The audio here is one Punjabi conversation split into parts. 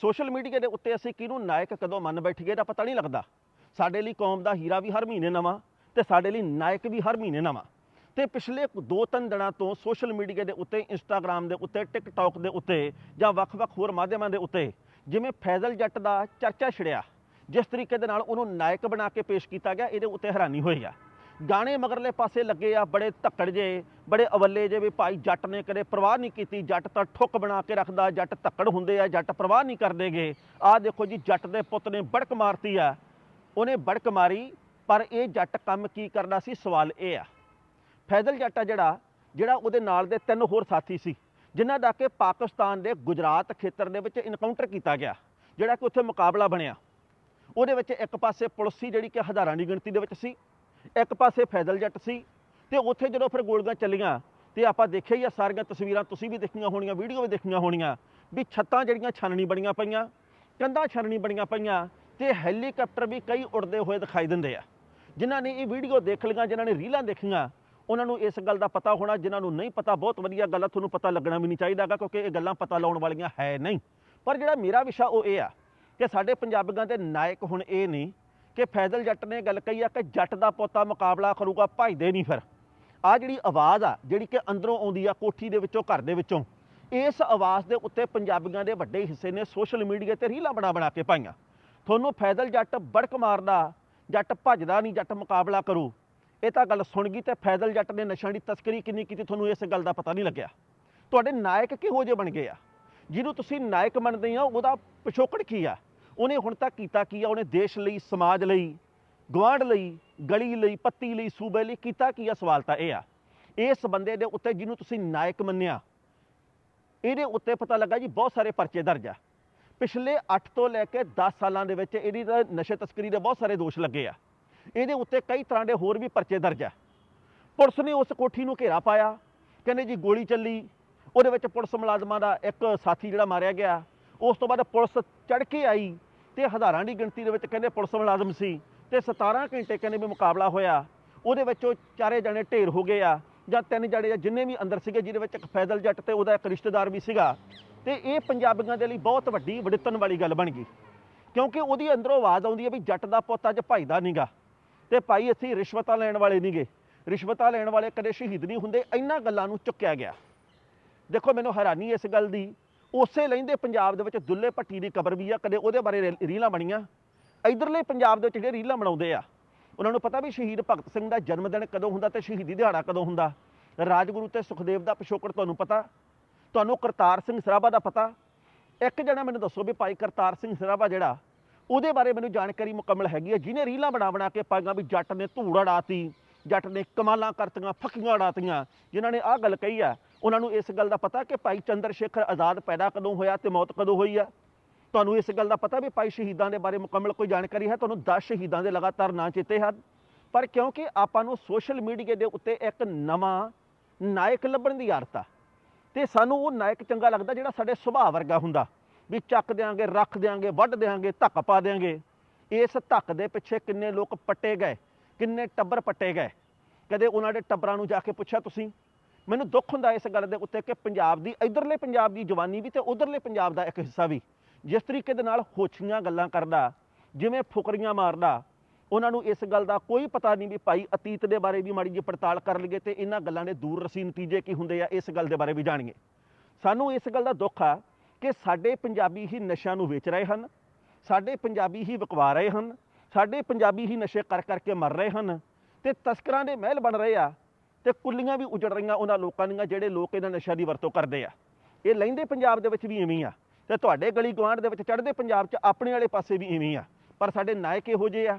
ਸੋਸ਼ਲ ਮੀਡੀਆ ਦੇ ਉੱਤੇ ਅਸੀਂ ਕਿਹਨੂੰ ਨਾਇਕ ਕਦੋਂ ਮੰਨ ਬੈਠੀਏ ਦਾ ਪਤਾ ਨਹੀਂ ਲੱਗਦਾ। ਸਾਡੇ ਲਈ ਕੌਮ ਦਾ ਹੀਰਾ ਵੀ ਹਰ ਮਹੀਨੇ ਨਵਾਂ ਤੇ ਸਾਡੇ ਲਈ ਨਾਇਕ ਵੀ ਹਰ ਮਹੀਨੇ ਨਵਾਂ। ਤੇ ਪਿਛਲੇ ਦੋ ਤਿੰਨ ਦਿਨਾਂ ਤੋਂ ਸੋਸ਼ਲ ਮੀਡੀਆ ਦੇ ਉੱਤੇ ਇੰਸਟਾਗ੍ਰam ਦੇ ਉੱਤੇ, ਟਿਕਟੌਕ ਦੇ ਉੱਤੇ ਜਾਂ ਵੱਖ-ਵੱਖ ਹੋਰ ਮਾਧਿਅਮਾਂ ਦੇ ਉੱਤੇ ਜਿਵੇਂ ਫੈਜ਼ਲ ਜੱਟ ਦਾ ਚਰਚਾ ਛਿੜਿਆ, ਜਿਸ ਤਰੀਕੇ ਦੇ ਨਾਲ ਉਹਨੂੰ ਨਾਇਕ ਬਣਾ ਕੇ ਪੇਸ਼ ਕੀਤਾ ਗਿਆ, ਇਹਦੇ ਉੱਤੇ ਹੈਰਾਨੀ ਹੋਈ ਆ। ਗਾਣੇ ਮਗਰਲੇ ਪਾਸੇ ਲੱਗੇ ਆ, ਬੜੇ ਧੱਕੜ ਜੇ, ਬੜੇ ਅਵੱਲੇ ਜੇ ਵੀ ਭਾਈ ਜੱਟ ਨੇ ਕਦੇ ਪਰਵਾਹ ਨਹੀਂ ਕੀਤੀ, ਜੱਟ ਤਾਂ ਠੁੱਕ ਬਣਾ ਕੇ ਰੱਖਦਾ, ਜੱਟ ਧੱਕੜ ਹੁੰਦੇ ਆ, ਜੱਟ ਪਰਵਾਹ ਨਹੀਂ ਕਰਦੇਗੇ ਆਹ ਦੇਖੋ ਜੀ, ਜੱਟ ਦੇ ਪੁੱਤ ਨੇ ਬੜਕ ਮਾਰਤੀ ਆ। ਉਹਨੇ ਬੜਕ ਮਾਰੀ, ਪਰ ਇਹ ਜੱਟ ਕੰਮ ਕੀ ਕਰਦਾ ਸੀ? ਸਵਾਲ ਇਹ ਆ। ਫੈਜ਼ਲ ਜੱਟ ਆ ਜਿਹੜਾ ਜਿਹੜਾ ਉਹਦੇ ਨਾਲ ਦੇ ਤਿੰਨ ਹੋਰ ਸਾਥੀ ਸੀ, ਜਿਨ੍ਹਾਂ ਦਾ ਕਿ ਪਾਕਿਸਤਾਨ ਦੇ ਗੁਜਰਾਤ ਖੇਤਰ ਦੇ ਵਿੱਚ ਇਨਕਾਊਂਟਰ ਕੀਤਾ ਗਿਆ, ਜਿਹੜਾ ਕਿ ਉੱਥੇ ਮੁਕਾਬਲਾ ਬਣਿਆ। ਉਹਦੇ ਵਿੱਚ ਇੱਕ ਪਾਸੇ ਪੁਲਿਸ ਸੀ ਜਿਹੜੀ ਕਿ ਹਜ਼ਾਰਾਂ ਦੀ ਗਿਣਤੀ ਦੇ ਵਿੱਚ ਸੀ ਇੱਕ ਪਾਸੇ ਫੈਜ਼ਲ ਜੱਟ ਸੀ ਤੇ ਉੱਥੇ ਜਦੋਂ ਫਿਰ ਗੋਲੀਆਂ ਚੱਲੀਆਂ ਤੇ ਆਪਾਂ ਦੇਖਿਆ ਹੀ ਆ ਸਾਰੀਆਂ ਤਸਵੀਰਾਂ, ਤੁਸੀਂ ਵੀ ਦੇਖੀਆਂ ਹੋਣੀਆਂ, ਵੀਡੀਓ ਵੀ ਦੇਖੀਆਂ ਹੋਣੀਆਂ ਵੀ ਛੱਤਾਂ ਜਿਹੜੀਆਂ ਛਾਨਣੀ ਬਣੀਆਂ ਪਈਆਂ, ਕੰਧਾਂ ਛਾਨਣੀ ਬਣੀਆਂ ਪਈਆਂ ਤੇ ਹੈਲੀਕਾਪਟਰ ਵੀ ਕਈ ਉੜਦੇ ਹੋਏ ਦਿਖਾਈ ਦਿੰਦੇ ਆ। ਜਿਨ੍ਹਾਂ ਨੇ ਇਹ ਵੀਡੀਓ ਦੇਖ ਲਈਆਂ, ਜਿਨ੍ਹਾਂ ਨੇ ਰੀਲਾਂ ਦੇਖੀਆਂ, ਉਹਨਾਂ ਨੂੰ ਇਸ ਗੱਲ ਦਾ ਪਤਾ ਹੋਣਾ, ਜਿਨ੍ਹਾਂ ਨੂੰ ਨਹੀਂ ਪਤਾ, ਬਹੁਤ ਵਧੀਆ ਗੱਲ ਆ ਤੁਹਾਨੂੰ ਪਤਾ ਲੱਗਣਾ ਵੀ ਨਹੀਂ ਚਾਹੀਦਾਗਾ ਕਿਉਂਕਿ ਇਹ ਗੱਲਾਂ ਪਤਾ ਲਾਉਣ ਵਾਲੀਆਂ ਹੈ ਨਹੀਂ। ਪਰ ਜਿਹੜਾ ਮੇਰਾ ਵਿਸ਼ਾ ਉਹ ਇਹ ਆ ਕਿ ਸਾਡੇ ਪੰਜਾਬੀਆਂ ਦੇ ਨਾਇਕ ਹੁਣ ਇਹ ਨਹੀਂ ਕਿ ਫੈਜ਼ਲ ਜੱਟ ਨੇ ਗੱਲ ਕਹੀ ਆ ਕਿ ਜੱਟ ਦਾ ਪੋਤਾ ਮੁਕਾਬਲਾ ਕਰੂਗਾ ਭਜਦੇ ਨਹੀਂ ਫਿਰ। ਆ ਜਿਹੜੀ ਆਵਾਜ਼ ਆ, ਜਿਹੜੀ ਕਿ ਅੰਦਰੋਂ ਆਉਂਦੀ ਆ ਕੋਠੀ ਦੇ ਵਿੱਚੋਂ, ਘਰ ਦੇ ਵਿੱਚੋਂ, ਇਸ ਆਵਾਜ਼ ਦੇ ਉੱਤੇ ਪੰਜਾਬੀਆਂ ਦੇ ਵੱਡੇ ਹਿੱਸੇ ਨੇ ਸੋਸ਼ਲ ਮੀਡੀਆ ਤੇ ਰੀਲਾਂ ਬਣਾ ਬਣਾ ਕੇ ਪਾਈਆਂ। ਤੁਹਾਨੂੰ ਫੈਜ਼ਲ ਜੱਟ ਬੜਕ ਮਾਰਦਾ, ਜੱਟ ਭੱਜਦਾ ਨਹੀਂ, ਜੱਟ ਮੁਕਾਬਲਾ ਕਰੂ। ਇਹ ਤਾਂ ਗੱਲ ਸੁਣ ਗਈ ਤੇ ਫੈਜ਼ਲ ਜੱਟ ਨੇ ਨਸ਼ਿਆਂ ਦੀ ਤਸਕਰੀ ਕਿੰਨੀ ਕੀਤੀ ਤੁਹਾਨੂੰ ਇਸ ਗੱਲ ਦਾ ਪਤਾ ਨਹੀਂ ਲੱਗਿਆ। ਤੁਹਾਡੇ ਨਾਇਕ ਕਿਹੋ ਜਿਹੇ ਬਣ ਗਏ ਆ? ਜਿਹਨੂੰ ਤੁਸੀਂ ਨਾਇਕ ਮੰਨਦੇ ਆ, ਉਹਦਾ ਪਿਛੋਕੜ ਕੀ ਆ? ਉਹਨੇ ਹੁਣ ਤੱਕ ਕੀਤਾ ਕੀ ਆ? ਉਹਨੇ ਦੇਸ਼ ਲਈ, ਸਮਾਜ ਲਈ, ਗੁਆਂਢ ਲਈ, ਗਲੀ ਲਈ, ਪੱਤੀ ਲਈ, ਸੂਬੇ ਲਈ ਕੀਤਾ ਕੀ ਆ ਸਵਾਲ ਤਾਂ ਇਹ ਆ? ਇਸ ਬੰਦੇ ਦੇ ਉੱਤੇ ਜਿਹਨੂੰ ਤੁਸੀਂ ਨਾਇਕ ਮੰਨਿਆ, ਇਹਦੇ ਉੱਤੇ ਪਤਾ ਲੱਗਾ ਜੀ ਬਹੁਤ ਸਾਰੇ ਪਰਚੇ ਦਰਜ ਆ। ਪਿਛਲੇ 8 ਤੋਂ ਲੈ ਕੇ 10 ਸਾਲਾਂ ਦੇ ਵਿੱਚ ਇਹਦੀ ਨਸ਼ੇ ਤਸਕਰੀ ਦੇ ਬਹੁਤ ਸਾਰੇ ਦੋਸ਼ ਲੱਗੇ ਆ। ਇਹਦੇ ਉੱਤੇ ਕਈ ਤਰ੍ਹਾਂ ਦੇ ਹੋਰ ਵੀ ਪਰਚੇ ਦਰਜ ਆ। ਪੁਲਿਸ ਨੇ ਉਸ ਕੋਠੀ ਨੂੰ ਘੇਰਾ ਪਾਇਆ। ਕਹਿੰਦੇ ਜੀ ਗੋਲੀ ਚੱਲੀ। ਉਹਦੇ ਵਿੱਚ ਪੁਲਿਸ ਮੁਲਾਜ਼ਮਾਂ ਦਾ ਇੱਕ ਸਾਥੀ ਜਿਹੜਾ ਮਾਰਿਆ ਗਿਆ। ਉਸ ਤੋਂ ਬਾਅਦ ਪੁਲਿਸ ਚੜ ਕੇ ਆਈ। ਤੇ ਹਜ਼ਾਰਾਂ ਦੀ ਗਿਣਤੀ ਦੇ ਵਿੱਚ ਕਹਿੰਦੇ ਪੁਲਿਸ ਮੁਲਾਜ਼ਮ ਸੀ ਤੇ 17 ਘੰਟੇ ਕਹਿੰਦੇ ਵੀ ਮੁਕਾਬਲਾ ਹੋਇਆ। ਉਹਦੇ ਵਿੱਚ ਉਹ ਚਾਰੇ ਜਣੇ ਢੇਰ ਹੋ ਗਏ ਆ ਜਾਂ ਤਿੰਨ ਜਣੇ ਜਾਂ ਜਿੰਨੇ ਵੀ ਅੰਦਰ ਸੀਗੇ, ਜਿਹਦੇ ਵਿੱਚ ਇੱਕ ਫੈਜ਼ਲ ਜੱਟ ਤੇ ਉਹਦਾ ਇੱਕ ਰਿਸ਼ਤੇਦਾਰ ਵੀ ਸੀਗਾ। ਤੇ ਇਹ ਪੰਜਾਬੀਆਂ ਦੇ ਲਈ ਬਹੁਤ ਵੱਡੀ ਵੜਿੱਤਨ ਵਾਲੀ ਗੱਲ ਬਣ ਗਈ। ਕਿਉਂਕਿ ਉਹਦੀ ਅੰਦਰੋਂ ਆਵਾਜ਼ ਆਉਂਦੀ ਹੈ ਵੀ ਜੱਟ ਦਾ ਪੁੱਤ ਅੱਜ ਭਾਈ ਭਾਈਦਾ ਨਹੀਂਗਾ ਤੇ ਭਾਈ ਅਸੀਂ ਰਿਸ਼ਵਤਾਂ ਲੈਣ ਵਾਲੇ ਨਹੀਂਗੇ ਰਿਸ਼ਵਤਾਂ ਲੈਣ ਵਾਲੇ ਕਦੇ ਸ਼ਹੀਦ ਨਹੀਂ ਹੁੰਦੇ ਇਹਨਾਂ ਗੱਲਾਂ ਨੂੰ ਚੁੱਕਿਆ ਗਿਆ। ਦੇਖੋ, ਮੈਨੂੰ ਹੈਰਾਨੀ ਇਸ ਗੱਲ ਦੀ ਉਸੇ ਲੈਂਦੇ ਪੰਜਾਬ ਦੇ ਵਿੱਚ ਦੁੱਲੇ ਭੱਟੀ ਦੀ ਕਬਰ ਵੀ ਆ, ਕਦੇ ਉਹਦੇ ਬਾਰੇ ਰੇ- ਰੀਲਾਂ ਬਣੀਆਂ। ਇਧਰਲੇ ਪੰਜਾਬ ਦੇ ਵਿੱਚ ਜਿਹੜੇ ਰੀਲਾਂ ਬਣਾਉਂਦੇ ਆ, ਉਹਨਾਂ ਨੂੰ ਪਤਾ ਵੀ ਸ਼ਹੀਦ ਭਗਤ ਸਿੰਘ ਦਾ ਜਨਮ ਦਿਨ ਕਦੋਂ ਹੁੰਦਾ ਤੇ ਸ਼ਹੀਦੀ ਦਿਹਾੜਾ ਕਦੋਂ ਹੁੰਦਾ? ਰਾਜਗੁਰੂ ਤੇ ਸੁਖਦੇਵ ਦਾ ਪਿਛੋਕੜ ਤੁਹਾਨੂੰ ਪਤਾ, ਤੁਹਾਨੂੰ ਕਰਤਾਰ ਸਿੰਘ ਸਰਾਭਾ ਦਾ ਪਤਾ। ਇੱਕ ਜਣਾ ਮੈਨੂੰ ਦੱਸੋ ਵੀ ਭਾਈ ਕਰਤਾਰ ਸਿੰਘ ਸਰਾਭਾ ਜਿਹੜਾ, ਉਹਦੇ ਬਾਰੇ ਮੈਨੂੰ ਜਾਣਕਾਰੀ ਮੁਕੰਮਲ ਹੈਗੀ ਹੈ ਜਿਹਨੇ ਰੀਲਾਂ ਬਣਾ ਬਣਾ ਕੇ ਪਾਈਆਂ ਵੀ ਜੱਟ ਨੇ ਧੂੜ ਅੜਾਤੀ, ਜੱਟ ਨੇ ਕਮਾਲਾਂ ਕਰਤੀਆਂ, ਫੱਕੀਆਂ ਉਡਾਤੀਆਂ ਜਿਨ੍ਹਾਂ ਨੇ ਆਹ ਗੱਲ ਕਹੀ ਆ ਉਹਨਾਂ ਨੂੰ ਇਸ ਗੱਲ ਦਾ ਪਤਾ ਕਿ ਭਾਈ ਚੰਦਰ ਸ਼ੇਖਰ ਆਜ਼ਾਦ ਪੈਦਾ ਕਦੋਂ ਹੋਇਆ ਤੇ ਮੌਤ ਕਦੋਂ ਹੋਈ ਆ? ਤੁਹਾਨੂੰ ਇਸ ਗੱਲ ਦਾ ਪਤਾ ਵੀ ਭਾਈ ਸ਼ਹੀਦਾਂ ਦੇ ਬਾਰੇ ਮੁਕੰਮਲ ਕੋਈ ਜਾਣਕਾਰੀ ਹੈ? ਤੁਹਾਨੂੰ 10 ਸ਼ਹੀਦਾਂ ਦੇ ਲਗਾਤਾਰ ਨਾਂ ਚੇਤੇ ਹਨ। ਪਰ ਕਿਉਂਕਿ ਆਪਾਂ ਨੂੰ ਸੋਸ਼ਲ ਮੀਡੀਆ ਦੇ ਉੱਤੇ ਇੱਕ ਨਵਾਂ ਨਾਇਕ ਲੱਭਣ ਦੀ ਆਦਤ ਆ ਤੇ ਸਾਨੂੰ ਉਹ ਨਾਇਕ ਚੰਗਾ ਲੱਗਦਾ ਜਿਹੜਾ ਸਾਡੇ ਸੁਭਾਅ ਵਰਗਾ ਹੁੰਦਾ। ਵੀ ਚੱਕ ਦਿਆਂਗੇ, ਰੱਖ ਦਿਆਂਗੇ, ਵੱਢ ਦਿਆਂਗੇ, ਧੱਕ ਪਾ ਦਿਆਂਗੇ। ਇਸ ਧੱਕ ਦੇ ਪਿੱਛੇ ਕਿੰਨੇ ਲੋਕ ਪੱਟੇ ਗਏ, ਕਿੰਨੇ ਟੱਬਰ ਪੱਟੇ ਗਏ। ਕਦੇ ਉਹਨਾਂ ਦੇ ਟੱਬਰਾਂ ਨੂੰ ਜਾ ਕੇ ਪੁੱਛਿਆ ਤੁਸੀਂ? ਮੈਨੂੰ ਦੁੱਖ ਹੁੰਦਾ ਇਸ ਗੱਲ ਦੇ ਉੱਤੇ ਕਿ ਪੰਜਾਬ ਦੀ, ਇਧਰਲੇ ਪੰਜਾਬ ਦੀ ਜਵਾਨੀ ਵੀ ਤੇ ਉਧਰਲੇ ਪੰਜਾਬ ਦਾ ਇੱਕ ਹਿੱਸਾ ਵੀ, ਜਿਸ ਤਰੀਕੇ ਦੇ ਨਾਲ ਹੋਛੀਆਂ ਗੱਲਾਂ ਕਰਦਾ, ਜਿਵੇਂ ਫੁਕਰੀਆਂ ਮਾਰਦਾ, ਉਹਨਾਂ ਨੂੰ ਇਸ ਗੱਲ ਦਾ ਕੋਈ ਪਤਾ ਨਹੀਂ ਵੀ ਭਾਈ ਅਤੀਤ ਦੇ ਬਾਰੇ ਵੀ ਮਾੜੀ ਜਿਹੀ ਪੜਤਾਲ ਕਰ ਲਈਏ ਤੇ ਇਹਨਾਂ ਗੱਲਾਂ ਦੇ ਦੂਰ ਰਸੀ ਨਤੀਜੇ ਕੀ ਹੁੰਦੇ ਆ, ਇਸ ਗੱਲ ਦੇ ਬਾਰੇ ਵੀ ਜਾਣੀਏ। ਸਾਨੂੰ ਇਸ ਗੱਲ ਦਾ ਦੁੱਖ ਆ ਕਿ ਸਾਡੇ ਪੰਜਾਬੀ ਹੀ ਨਸ਼ਿਆਂ ਨੂੰ ਵੇਚ ਰਹੇ ਹਨ, ਸਾਡੇ ਪੰਜਾਬੀ ਹੀ ਵਿਕਵਾ ਰਹੇ ਹਨ, ਸਾਡੇ ਪੰਜਾਬੀ ਹੀ ਨਸ਼ੇ ਕਰ ਕਰਕੇ ਮਰ ਰਹੇ ਹਨ, ਤੇ ਤਸਕਰਾਂ ਦੇ ਮਹਿਲ ਬਣ ਰਹੇ ਆ ਤੇ ਕੁੱਲੀਆਂ ਵੀ ਉਜੜ ਰਹੀਆਂ ਉਹਨਾਂ ਲੋਕਾਂ ਦੀਆਂ ਜਿਹੜੇ ਲੋਕ ਇਹਨਾਂ ਨਸ਼ਿਆਂ ਦੀ ਵਰਤੋਂ ਕਰਦੇ ਆ। ਇਹ ਲਹਿੰਦੇ ਪੰਜਾਬ ਦੇ ਵਿੱਚ ਵੀ ਇਵੇਂ ਆ ਤੇ ਤੁਹਾਡੇ ਗਲੀ ਗੁਆਂਢ ਦੇ ਵਿੱਚ ਚੜ੍ਹਦੇ ਪੰਜਾਬ 'ਚ ਆਪਣੇ ਵਾਲੇ ਪਾਸੇ ਵੀ ਇਵੇਂ ਆ। ਪਰ ਸਾਡੇ ਨਾਇਕ ਇਹੋ ਜਿਹੇ ਆ।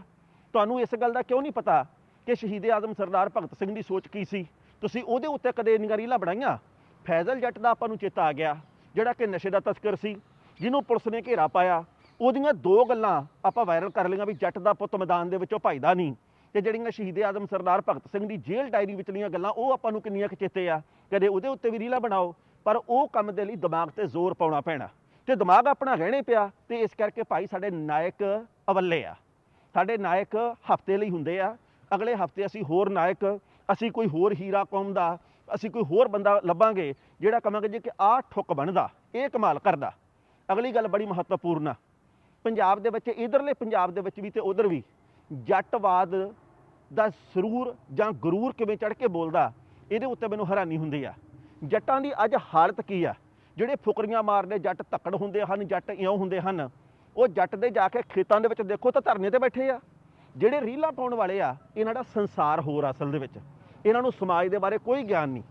ਤੁਹਾਨੂੰ ਇਸ ਗੱਲ ਦਾ ਕਿਉਂ ਨਹੀਂ ਪਤਾ ਕਿ ਸ਼ਹੀਦ ਆਜ਼ਮ ਸਰਦਾਰ ਭਗਤ ਸਿੰਘ ਦੀ ਸੋਚ ਕੀ ਸੀ? ਤੁਸੀਂ ਉਹਦੇ ਉੱਤੇ ਕਦੇ ਇੰਨੀਆਂ ਰੀਲਾਂ ਬਣਾਈਆਂ? ਫੈਜ਼ਲ ਜੱਟ ਦਾ ਆਪਾਂ ਨੂੰ ਚੇਤਾ ਆ ਗਿਆ, ਜਿਹੜਾ ਕਿ ਨਸ਼ੇ ਦਾ ਤਸਕਰ ਸੀ, ਜਿਹਨੂੰ ਪੁਲਿਸ ਨੇ ਘੇਰਾ ਪਾਇਆ। ਉਹਦੀਆਂ ਦੋ ਗੱਲਾਂ ਆਪਾਂ ਵਾਇਰਲ ਕਰ ਲਈਆਂ ਵੀ ਜੱਟ ਦਾ ਪੁੱਤ ਮੈਦਾਨ ਦੇ ਵਿੱਚੋਂ ਭਜਦਾ ਨਹੀਂ। ਤੇ ਜਿਹੜੀਆਂ ਸ਼ਹੀਦ ਆਜ਼ਮ ਸਰਦਾਰ ਭਗਤ ਸਿੰਘ ਦੀ ਜੇਲ੍ਹ ਡਾਇਰੀ ਵਿਚਲੀਆਂ ਗੱਲਾਂ, ਉਹ ਆਪਾਂ ਨੂੰ ਕਿੰਨੀਆਂ ਕੁ ਚੇਤੇ ਆ? ਕਦੇ ਉਹਦੇ ਉੱਤੇ ਵੀ ਰੀਲਾਂ ਬਣਾਓ, ਪਰ ਉਹ ਕੰਮ ਦੇ ਲਈ ਦਿਮਾਗ ਤੇ ਜ਼ੋਰ ਪਾਉਣਾ ਪੈਣਾ। ਤੇ ਦਿਮਾਗ ਆਪਣਾ ਰਹਿਣੇ ਪਿਆ, ਤੇ ਇਸ ਕਰਕੇ ਭਾਈ ਸਾਡੇ ਨਾਇਕ ਅਵੱਲੇ ਆ। ਸਾਡੇ ਨਾਇਕ ਹਫ਼ਤੇ ਲਈ ਹੁੰਦੇ ਆ। ਅਗਲੇ ਹਫ਼ਤੇ ਅਸੀਂ ਹੋਰ ਨਾਇਕ, ਅਸੀਂ ਕੋਈ ਹੋਰ ਹੀਰਾ ਕੌਮ ਦਾ, ਅਸੀਂ ਕੋਈ ਹੋਰ ਬੰਦਾ ਲੱਭਾਂਗੇ, ਜਿਹੜਾ ਕਹਾਂਗੇ ਜੀ ਕਿ ਆਹ ਠੁੱਕ ਬਣਦਾ, ਇਹ ਕਮਾਲ ਕਰਦਾ। ਅਗਲੀ ਗੱਲ ਬੜੀ ਮਹੱਤਵਪੂਰਨ ਆ। ਪੰਜਾਬ ਦੇ ਵਿੱਚ, ਇਧਰਲੇ ਪੰਜਾਬ ਦੇ ਵਿੱਚ ਵੀ ਤੇ ਉਧਰ ਵੀ ਜੱਟਵਾਦ ਦਾ ਸਰੂਰ ਜਾਂ ਗਰੂਰ ਕਿਵੇਂ ਚੜ ਕੇ ਬੋਲਦਾ, ਇਹਦੇ ਉੱਤੇ ਮੈਨੂੰ ਹੈਰਾਨੀ ਹੁੰਦੀ ਆ। ਜੱਟਾਂ ਦੀ ਅੱਜ ਹਾਲਤ ਕੀ ਆ? ਜਿਹੜੇ ਫੁਕਰੀਆਂ ਮਾਰਦੇ ਜੱਟ ਤੱਕੜ ਹੁੰਦੇ ਹਨ, ਜੱਟ ਇਉਂ ਹੁੰਦੇ ਹਨ। ਉਹ ਜੱਟ ਦੇ ਜਾ ਕੇ ਖੇਤਾਂ ਦੇ ਵਿੱਚ ਦੇਖੋ ਤਾਂ ਧਰਨੇ ਤੇ ਬੈਠੇ ਆ। ਜਿਹੜੇ ਰੀਲਾਂ ਪਾਉਣ ਵਾਲੇ ਆ, ਇਹਨਾਂ ਦਾ ਸੰਸਾਰ ਹੋਰ ਅਸਲ ਦੇ ਵਿੱਚ। ਇਹਨਾਂ ਨੂੰ ਸਮਾਜ ਦੇ ਬਾਰੇ ਕੋਈ ਗਿਆਨ ਨਹੀਂ।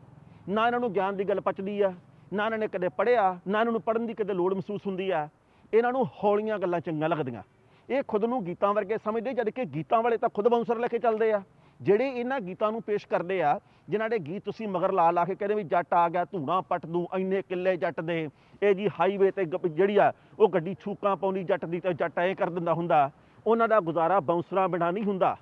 ਨਾ ਇਹਨਾਂ ਨੂੰ ਗਿਆਨ ਦੀ ਗੱਲ ਪਚਦੀ ਆ, ਨਾ ਇਹਨਾਂ ਨੇ ਕਦੇ ਪੜ੍ਹਿਆ, ਨਾ ਇਹਨਾਂ ਨੂੰ ਪੜ੍ਹਨ ਦੀ ਕਦੇ ਲੋੜ ਮਹਿਸੂਸ ਹੁੰਦੀ ਆ। ਇਹਨਾਂ ਨੂੰ ਹੌਲੀਆਂ ਗੱਲਾਂ ਚੰਗੀਆਂ ਲੱਗਦੀਆਂ। ਇਹ ਖੁਦ ਨੂੰ ਗੀਤਾਂ ਵਰਗੇ ਸਮਝਦੇ, ਜਦ ਕਿ ਗੀਤਾਂ ਵਾਲੇ ਤਾਂ ਖੁਦ ਬਾਉਂਸਰ ਲੈ ਕੇ ਚੱਲਦੇ ਆ। ਜਿਹੜੇ ਇਹਨਾਂ ਗੀਤਾਂ ਨੂੰ ਪੇਸ਼ ਕਰਦੇ ਆ, ਜਿਨ੍ਹਾਂ ਦੇ ਗੀਤ ਤੁਸੀਂ ਮਗਰ ਲਾ ਲਾ ਕੇ ਕਹਿੰਦੇ ਵੀ ਜੱਟ ਆ ਗਿਆ ਧੂਣਾ ਪੱਟ ਦੂੰ, ਇੰਨੇ ਕਿੱਲੇ ਜੱਟ ਦੇ ਇਹ ਜੀ ਹਾਈਵੇ ਤੇ ਗ- ਜਿਹੜੀ ਆ, ਉਹ ਗੱਡੀ ਛੂਕਾਂ ਪਾਉਂਦੀ ਜੱਟ ਦੀ ਤੇ ਜੱਟ ਐ ਕਰ ਦਿੰਦਾ ਹੁੰਦਾ। ਉਹਨਾਂ ਦਾ ਗੁਜ਼ਾਰਾ ਬਾਉਂਸਰਾਂ ਬਿਨਾਂ ਨਹੀਂ ਹੁੰਦਾ।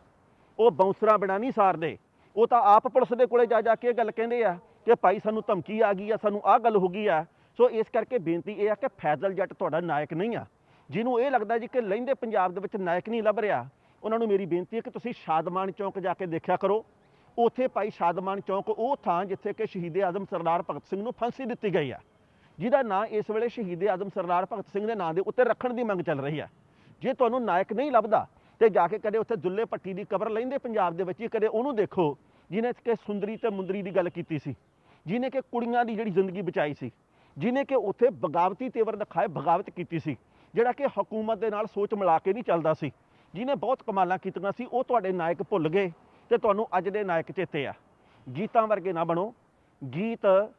ਉਹ ਬਾਉਂਸਰਾਂ ਬਿਨਾਂ ਨਹੀਂ ਸਾਰਦੇ। ਉਹ ਤਾਂ ਆਪ ਪੁਲਿਸ ਦੇ ਕੋਲੇ ਜਾ ਜਾ ਕੇ ਇਹ ਗੱਲ ਕਹਿੰਦੇ ਆ ਕਿ ਭਾਈ ਸਾਨੂੰ ਧਮਕੀ ਆ ਗਈ ਆ, ਸਾਨੂੰ ਆਹ ਗੱਲ ਹੋ ਗਈ ਆ। ਸੋ ਇਸ ਕਰਕੇ ਬੇਨਤੀ ਇਹ ਆ ਕਿ ਫੈਜ਼ਲ ਜੱਟ ਤੁਹਾਡਾ ਨਾਇਕ ਨਹੀਂ ਆ। ਜਿਹਨੂੰ ਇਹ ਲੱਗਦਾ ਜੀ ਕਿ ਲਹਿੰਦੇ ਪੰਜਾਬ ਦੇ ਵਿੱਚ ਨਾਇਕ ਨਹੀਂ ਲੱਭ ਰਿਹਾ, ਉਹਨਾਂ ਨੂੰ ਮੇਰੀ ਬੇਨਤੀ ਹੈ ਕਿ ਤੁਸੀਂ ਸ਼ਾਦਮਾਨ ਚੌਂਕ ਜਾ ਕੇ ਦੇਖਿਆ ਕਰੋ। ਉੱਥੇ ਭਾਈ ਸ਼ਾਦਮਾਨ ਚੌਂਕ, ਉਹ ਥਾਂ ਜਿੱਥੇ ਕਿ ਸ਼ਹੀਦ ਆਜ਼ਮ ਸਰਦਾਰ ਭਗਤ ਸਿੰਘ ਨੂੰ ਫਾਂਸੀ ਦਿੱਤੀ ਗਈ ਹੈ ਜਿਹਦਾ ਨਾਂ ਇਸ ਵੇਲੇ ਸ਼ਹੀਦ ਆਜ਼ਮ ਸਰਦਾਰ ਭਗਤ ਸਿੰਘ ਦੇ ਨਾਂ ਦੇ ਉੱਤੇ ਰੱਖਣ ਦੀ ਮੰਗ ਚੱਲ ਰਹੀ ਹੈ ਜੇ ਤੁਹਾਨੂੰ ਨਾਇਕ ਨਹੀਂ ਲੱਭਦਾ ਤੇ ਜਾ ਕੇ ਕਦੇ ਉੱਥੇ ਦੁੱਲੇ ਪੱਟੀ ਦੀ ਕਬਰ ਲੈਂਦੇ ਪੰਜਾਬ ਦੇ ਵਿੱਚ ਹੀ ਕਦੇ ਉਹਨੂੰ ਦੇਖੋ, ਜਿਹਨੇ ਕਿ ਸੁੰਦਰੀ ਤੇ ਮੁੰਦਰੀ ਦੀ ਗੱਲ ਕੀਤੀ ਸੀ। ਜਿਹਨੇ ਕਿ ਕੁੜੀਆਂ ਦੀ ਜਿਹੜੀ ਜ਼ਿੰਦਗੀ ਬਚਾਈ ਸੀ। ਜਿਹਨੇ ਕਿ ਉੱਥੇ ਬਗਾਵਤੀ ਤੇਵਰ ਦਿਖਾਏ, ਬਗਾਵਤ ਕੀਤੀ ਸੀ। ਜਿਹੜਾ ਕਿ ਹਕੂਮਤ ਦੇ ਨਾਲ ਸੋਚ ਮਿਲਾ ਕੇ ਨਹੀਂ ਚੱਲਦਾ ਸੀ। ਜਿਹਨੇ ਬਹੁਤ ਕਮਾਲਾਂ ਕੀਤੀਆਂ ਸੀ, ਉਹ ਤੁਹਾਡੇ ਨਾਇਕ ਭੁੱਲ ਗਏ ਤੇ ਤੁਹਾਨੂੰ ਅੱਜ ਦੇ ਨਾਇਕ ਚੇਤੇ ਆ। ਗੀਤਾਂ ਵਰਗੇ ਨਾ ਬਣੋ। ਗੀਤ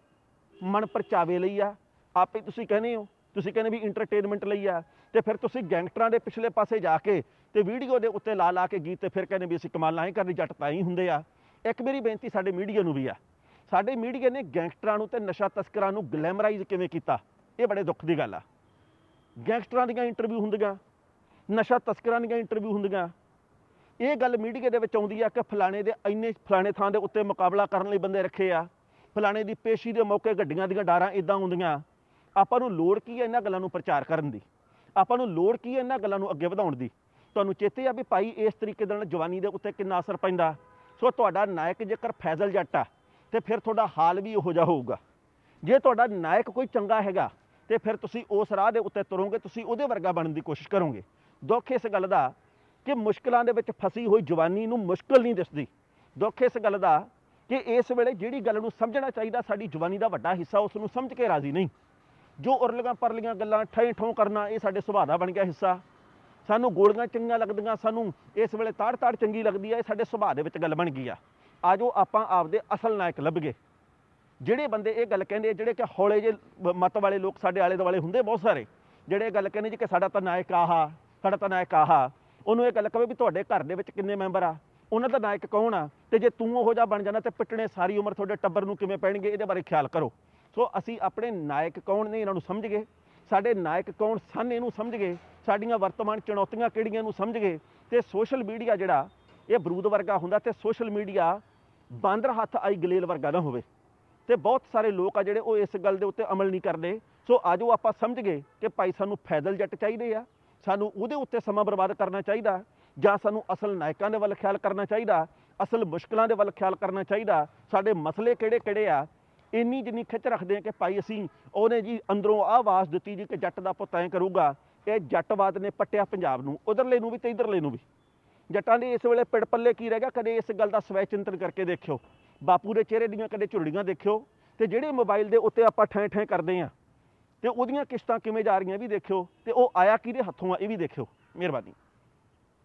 ਮਨ ਪਰਚਾਵੇ ਲਈ ਆ। ਆਪੇ ਤੁਸੀਂ ਕਹਿੰਦੇ ਹੋ। ਤੁਸੀਂ ਕਹਿੰਦੇ ਵੀ ਇੰਟਰਟੇਨਮੈਂਟ ਲਈ ਆ। ਤੇ ਫਿਰ ਤੁਸੀਂ ਗੈਂਗਸਟਰਾਂ ਦੇ ਪਿਛਲੇ ਪਾਸੇ ਜਾ ਕੇ ਤੇ ਵੀਡੀਓ ਦੇ ਉੱਤੇ ਲਾ ਲਾ ਕੇ ਗੀਤ ਤੇ ਫਿਰ ਕਹਿੰਦੇ ਵੀ ਅਸੀਂ ਕਮਾਲਾਂ ਹੀ ਕਰਨੀ ਜੱਟ ਤਾਂ ਹੀ ਹੁੰਦੇ ਆ। ਇੱਕ ਮੇਰੀ ਬੇਨਤੀ ਸਾਡੇ ਮੀਡੀਆ ਨੂੰ ਵੀ ਆ। ਸਾਡੇ ਮੀਡੀਆ ਨੇ ਗੈਂਗਸਟਰਾਂ ਨੂੰ ਤੇ ਨਸ਼ਾ ਤਸਕਰਾਂ ਨੂੰ ਗਲੈਮਰਾਈਜ਼ ਕਿਵੇਂ ਕੀਤਾ? ਇਹ ਬੜੇ ਦੁੱਖ ਦੀ ਗੱਲ ਆ। ਗੈਂਗਸਟਰਾਂ ਦੀਆਂ ਇੰਟਰਵਿਊ ਹੁੰਦੀਆਂ, ਨਸ਼ਾ ਤਸਕਰਾਂ ਦੀਆਂ ਇੰਟਰਵਿਊ ਹੁੰਦੀਆਂ। ਇਹ ਗੱਲ ਮੀਡੀਆ ਦੇ ਵਿੱਚ ਆਉਂਦੀ ਆ ਕਿ ਫਲਾਣੇ ਦੇ ਇੰਨੇ ਫਲਾਣੇ ਥਾਂ ਦੇ ਉੱਤੇ ਮੁਕਾਬਲਾ ਕਰਨ ਲਈ ਬੰਦੇ ਰੱਖੇ ਆ। ਫਲਾਣੇ ਦੀ ਪੇਸ਼ੀ ਦੇ ਮੌਕੇ ਗੱਡੀਆਂ ਦੀਆਂ ਡਾਰਾਂ ਇਦਾਂ ਹੁੰਦੀਆਂ। ਆਪਾਂ ਨੂੰ ਲੋੜ ਕੀ ਹੈ ਇਹਨਾਂ ਗੱਲਾਂ ਨੂੰ ਪ੍ਰਚਾਰ ਕਰਨ ਦੀ? ਆਪਾਂ ਨੂੰ ਲੋੜ ਕੀ ਹੈ ਇਹਨਾਂ ਗੱਲਾਂ ਨੂੰ ਅੱਗੇ ਵਧਾਉਣ ਦੀ? ਤੁਹਾਨੂੰ ਚੇਤੇ ਆ ਵੀ ਭਾਈ ਇਸ ਤਰੀਕੇ ਦੇ ਨਾਲ ਜਵਾਨੀ ਦੇ ਉੱਤੇ ਕਿੰਨਾ ਅਸਰ ਪੈਂਦਾ। ਸੋ ਤੁਹਾਡਾ ਨਾਇਕ ਜੇਕਰ ਫੈਜ਼ਲ ਜੱਟ ਆ, ਤੇ ਫਿਰ ਤੁਹਾਡਾ ਹਾਲ ਵੀ ਉਹੋ ਜਿਹਾ ਹੋਊਗਾ। ਜੇ ਤੁਹਾਡਾ ਨਾਇਕ ਕੋਈ ਚੰਗਾ ਹੈਗਾ ਤੇ ਫਿਰ ਤੁਸੀਂ ਉਸ ਰਾਹ ਦੇ ਉੱਤੇ ਤੁਰੋਗੇ, ਤੁਸੀਂ ਉਹਦੇ ਵਰਗਾ ਬਣਨ ਦੀ ਕੋਸ਼ਿਸ਼ ਕਰੋਗੇ। ਦੁੱਖ ਇਸ ਗੱਲ ਦਾ ਕਿ ਮੁਸ਼ਕਲਾਂ ਦੇ ਵਿੱਚ ਫਸੀ ਹੋਈ ਜਵਾਨੀ ਨੂੰ ਮੁਸ਼ਕਲ ਨਹੀਂ ਦਿਸਦੀ। ਦੁੱਖ ਇਸ ਗੱਲ ਦਾ ਕਿ ਇਸ ਵੇਲੇ ਜਿਹੜੀ ਗੱਲ ਨੂੰ ਸਮਝਣਾ ਚਾਹੀਦਾ, ਸਾਡੀ ਜਵਾਨੀ ਦਾ ਵੱਡਾ ਹਿੱਸਾ, ਉਸ ਨੂੰ ਸਮਝ ਕੇ ਰਾਜ਼ੀ ਨਹੀਂ। ਜੋ ਉਰਲੀਆਂ ਪਰਲੀਆਂ ਗੱਲਾਂ ਠੈਂ ਠੋਂ ਕਰਨਾ, ਇਹ ਸਾਡੇ ਸੁਭਾਅ ਦਾ ਬਣ ਗਿਆ ਹਿੱਸਾ। ਸਾਨੂੰ ਗੋਲੀਆਂ ਚੰਗੀਆਂ ਲੱਗਦੀਆਂ, ਸਾਨੂੰ ਇਸ ਵੇਲੇ ਤਾੜ ਤਾੜ ਚੰਗੀ ਲੱਗਦੀ ਹੈ ਇਹ ਸਾਡੇ ਸੁਭਾਅ ਦੇ ਵਿੱਚ ਗੱਲ ਬਣ ਗਈ ਆ। ਆਜੋ ਆਪਾਂ ਆਪਦੇ ਅਸਲ ਨਾਇਕ ਲੱਭਗੇ ਜਿਹੜੇ ਬੰਦੇ ਇਹ ਗੱਲ ਕਹਿੰਦੇ ਜਿਹੜੇ ਕਿ ਹੌਲੇ ਜੇ ਮਤ ਵਾਲੇ ਲੋਕ ਸਾਡੇ ਆਲੇ ਦੁਆਲੇ ਹੁੰਦੇ ਬਹੁਤ ਸਾਰੇ, ਜਿਹੜੇ ਇਹ ਗੱਲ ਕਹਿੰਦੇ ਜੀ ਕਿ ਸਾਡਾ ਤਾਂ ਨਾਇਕ ਆਹਾ, ਸਾਡਾ ਤਾਂ ਨਾਇਕ ਆਹਾ, ਉਹਨੂੰ ਇਹ ਗੱਲ ਕਹੇ ਵੀ ਤੁਹਾਡੇ ਘਰ ਦੇ ਵਿੱਚ ਕਿੰਨੇ ਮੈਂਬਰ ਆ, ਉਹਨਾਂ ਦਾ ਨਾਇਕ ਕੌਣ ਆ? ਤੇ ਜੇ ਤੂੰ ਉਹੋ ਜਿਹਾ ਬਣ ਜਾਣਾ ਤੇ ਪਿੱਟਣੇ ਸਾਰੀ ਉਮਰ ਤੁਹਾਡੇ ਟੱਬਰ ਨੂੰ ਕਿਵੇਂ ਪੈਣਗੇ, ਇਹਦੇ ਬਾਰੇ ਖਿਆਲ ਕਰੋ। ਸੋ ਅਸੀਂ ਆਪਣੇ ਨਾਇਕ ਕੌਣ ਨੇ, ਇਹਨਾਂ ਨੂੰ ਸਮਝ ਗਏ। ਸਾਡੇ ਨਾਇਕ ਕੌਣ ਸਨ, ਇਹਨੂੰ ਸਮਝ ਗਏ। ਸਾਡੀਆਂ ਵਰਤਮਾਨ ਚੁਣੌਤੀਆਂ ਕਿਹੜੀਆਂ ਨੂੰ ਸਮਝ ਗਏ। ਤੇ ਸੋਸ਼ਲ ਮੀਡੀਆ ਜਿਹੜਾ, ਇਹ ਬਰੂਦ ਵਰਗਾ ਹੁੰਦਾ ਤੇ ਸੋਸ਼ਲ ਮੀਡੀਆ ਬਾਂਦਰ ਹੱਥ ਆਈ ਗਲੇਲ ਵਰਗਾ ਨਾ ਹੋਵੇ। ਤੇ ਬਹੁਤ ਸਾਰੇ ਲੋਕ ਆ ਜਿਹੜੇ ਉਹ ਇਸ ਗੱਲ ਦੇ ਉੱਤੇ ਅਮਲ ਨਹੀਂ ਕਰਦੇ। ਸੋ ਆਜੋ ਆਪਾਂ ਸਮਝ ਗਏ ਕਿ ਭਾਈ ਸਾਨੂੰ ਫੈਦਲ ਜੱਟ ਚਾਹੀਦੇ ਆ। ਸਾਨੂੰ ਉਹਦੇ ਉੱਤੇ ਸਮਾਂ ਬਰਬਾਦ ਕਰਨਾ ਚਾਹੀਦਾ। ਜਾਂ ਸਾਨੂੰ ਅਸਲ ਨਾਇਕਾਂ ਦੇ ਵੱਲ ਖਿਆਲ ਕਰਨਾ ਚਾਹੀਦਾ। ਅਸਲ ਮੁਸ਼ਕਲਾਂ ਦੇ ਵੱਲ ਖਿਆਲ ਕਰਨਾ ਚਾਹੀਦਾ। ਸਾਡੇ ਮਸਲੇ ਕਿਹੜੇ ਕਿਹੜੇ ਆ? ਇੰਨੀ ਜਿੰਨੀ ਖਿੱਚ ਰੱਖਦੇ ਆ ਕਿ ਭਾਈ ਅਸੀਂ ਉਹਨੇ ਜੀ ਅੰਦਰੋਂ ਆਹ ਆਵਾਜ਼ ਦਿੱਤੀ ਜੀ ਕਿ ਜੱਟ ਦਾ ਪੁੱਤ ਐਂ ਕਰੂਗਾ। ਇਹ ਜੱਟਵਾਦ ਨੇ ਪੱਟਿਆ ਪੰਜਾਬ ਨੂੰ। ਉਧਰਲੇ ਨੂੰ ਵੀ ਤੇ ਇਧਰਲੇ ਨੂੰ ਵੀ। ਜੱਟਾਂ ਦੇ ਇਸ ਵੇਲੇ ਪਿੜ ਪੱਲੇ ਕੀ ਰਹਿ ਗਿਆ? ਕਦੇ ਇਸ ਗੱਲ ਦਾ ਸਵੈ ਚਿੰਤਨ ਕਰਕੇ ਦੇਖਿਓ। ਬਾਪੂ ਦੇ ਚਿਹਰੇ ਦੀਆਂ ਕਦੇ ਝੁਰੜੀਆਂ ਦੇਖਿਓ ਤੇ ਜਿਹੜੇ ਮੋਬਾਈਲ ਦੇ ਉੱਤੇ ਆਪਾਂ ਠੈਂ ਠੈਂ ਕਰਦੇ ਆ, ਤੇ ਉਹਦੀਆਂ ਕਿਸ਼ਤਾਂ ਕਿਵੇਂ ਜਾ ਰਹੀਆਂ ਇਹ ਵੀ ਦੇਖਿਓ ਤੇ ਉਹ ਆਇਆ ਕਿਹਦੇ ਹੱਥੋਂ ਆ ਇਹ ਵੀ ਦੇਖਿਓ। ਮਿਹਰਬਾਨੀ।